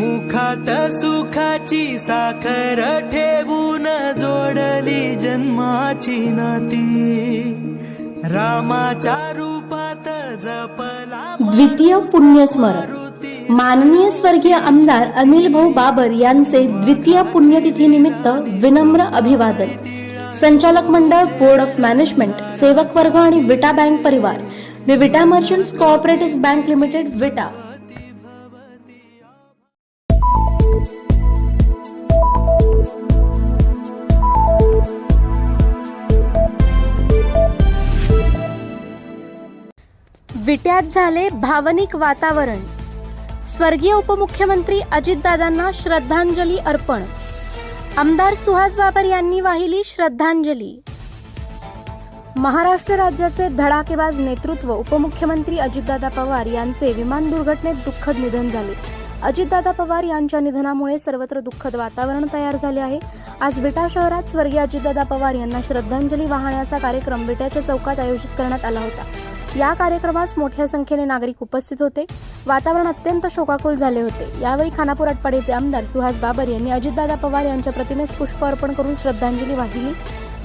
दुःखात सुखाची साखर ठेवून जोडली जन्माची नाती. रामाच्या रूपात जपला द्वितीय पुण्यस्मरण. माननीय स्वर्गीय आमदार अनिल भाऊ बाबर यांचे द्वितीय पुण्यतिथी निमित्त विनम्र अभिवादन. संचालक मंडळ बोर्ड ऑफ मॅनेजमेंट सेवक वर्ग आणि विटा बँक परिवार. Vita merchants cooperative bank limited Vita. विट्यात झाले भावनिक वातावरण. स्वर्गीय उपमुख्यमंत्री अजितदादांना श्रद्धांजली अर्पण. आमदार सुहास बाबर यांनी वाहिली श्रद्धांजली. महाराष्ट्र राज्याचे धडाकेबाज नेतृत्व उपमुख्यमंत्री अजितदादा पवार यांचे विमान दुर्घटनेत दुःखद निधन झाले. अजितदादा पवार यांच्या निधनामुळे सर्वत्र दुःखद वातावरण तयार झाले आहे. आज विटा शहरात स्वर्गीय अजितदादा पवार यांना श्रद्धांजली वाहण्याचा कार्यक्रम विट्याच्या चौकात आयोजित करण्यात आला होता. या कार्यक्रमास मोठ्या संख्येने नागरिक उपस्थित होते. वातावरण अत्यंत शोकाकुल झाले होते. यावेळी खानापूर आटपाडीचे आमदार सुहास बाबर यांनी अजितदादा पवार यांच्या प्रतिमेस पुष्प अर्पण करून श्रद्धांजली वाहिली.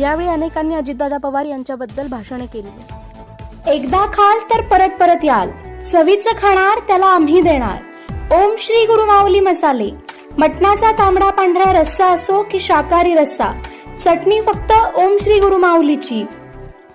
यावेळी अनेकांनी अजितदादा पवार यांच्याबद्दल भाषणे केली. एकदा खाल तर परत परत याल. चवीचं खाणार त्याला आम्ही देणार. ओम श्री गुरु माऊली मसाले. मटणाचा तांबडा पांढरा रस्सा असो की शाकाहारी रस्सा. चटणी फक्त ओम श्री गुरु माऊलीची.